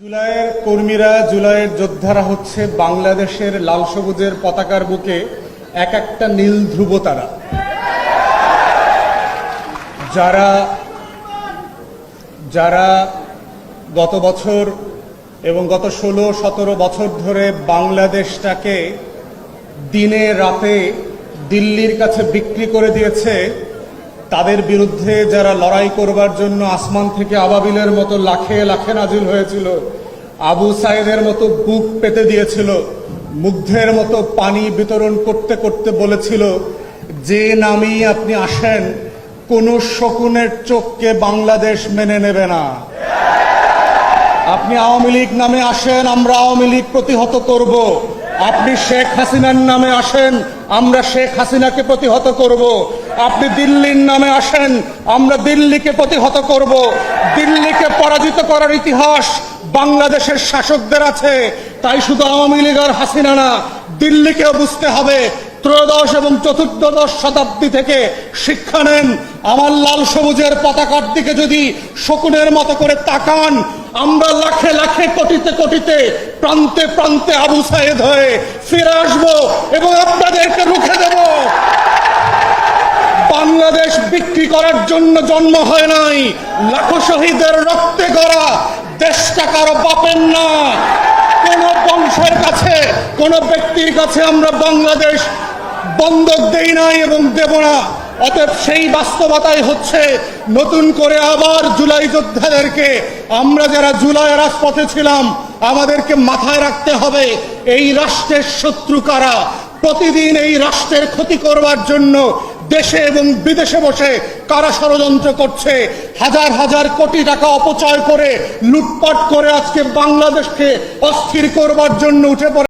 জুলাইয়ের কর্মীরা, জুলাইয়ের যোদ্ধারা হচ্ছে বাংলাদেশের লাল সবুজের পতাকার বুকে এক একটা নীল ধ্রুব তারা। যারা যারা গত বছর এবং গত ষোলো, সতেরো বছর ধরে বাংলাদেশটাকে দিনে রাতে দিল্লির কাছে বিক্রি করে দিয়েছে তাদের বিরুদ্ধে যারা লড়াই করবার জন্য আসমান থেকে আবাবিলের মতো লাখে লাখে নাজিল হয়েছিল, আবু সাইদের মতো বুক পেতে দিয়েছিল, মুগ্ধের মতো পানি বিতরণ করতে করতে বলেছিল, যে নামেই আপনি আসেন, কোন শকুনের চোখকে বাংলাদেশ মেনে নেবে না। আপনি আওয়ামী লীগ নামে আসেন, আমরা আওয়ামী লীগ প্রতিহত করব। আপনি শেখ হাসিনার নামে আসেন, আমরা শেখ হাসিনাকে প্রতিহত করব। আপনি দিল্লির নামে আসেন, আমরা দিল্লিকে প্রতিহত করব। দিল্লিকে পরাজিত করার ইতিহাস বাংলাদেশের শাসকদের আছে। তাই শুধু আওয়ামী লীগ আর হাসিনা না, দিল্লিকেও বুঝতে হবে, ত্রয়োদশ এবং চতুর্দশ শতাব্দী থেকে শিক্ষা নেন। আমার লাল সবুজের পতাকার দিকে যদি শকুনের মতো করে তাকান, আমরা লাখে লাখে কোটিতে কোটিতে, প্রান্তে প্রান্তে আবু সাইদ হয়ে ফিরে আসব এবং আপনাদেরকে রুখে দেব। বাংলাদেশ বিক্রি করার জন্য জন্ম হয় নাই। লাখো শহীদের রক্তে গড়া দেশটা কারও বাপের না। কোন বংশের কাছে, কোন ব্যক্তির কাছে আমরা বাংলাদেশ বন্ধক দেই নাই এবং দেব না। অতএব সেই বাস্তবতাই হচ্ছে নতুন করে আবার জুলাই যোদ্ধাদেরকে আমরা যারা জুলাই রাজপথে ছিলাম, আমাদেরকে মাথায় রাখতে হবে এই রাষ্ট্রের শত্রু কারা। প্রতিদিন এই রাষ্ট্রের ক্ষতি করবার জন্য দেশে এবং বিদেশে বসে কারা ষড়যন্ত্র করছে, হাজার হাজার কোটি টাকা অপচয় করে লুটপাট করে আজকে বাংলাদেশকে অস্থির করবার জন্য উঠে পড়ে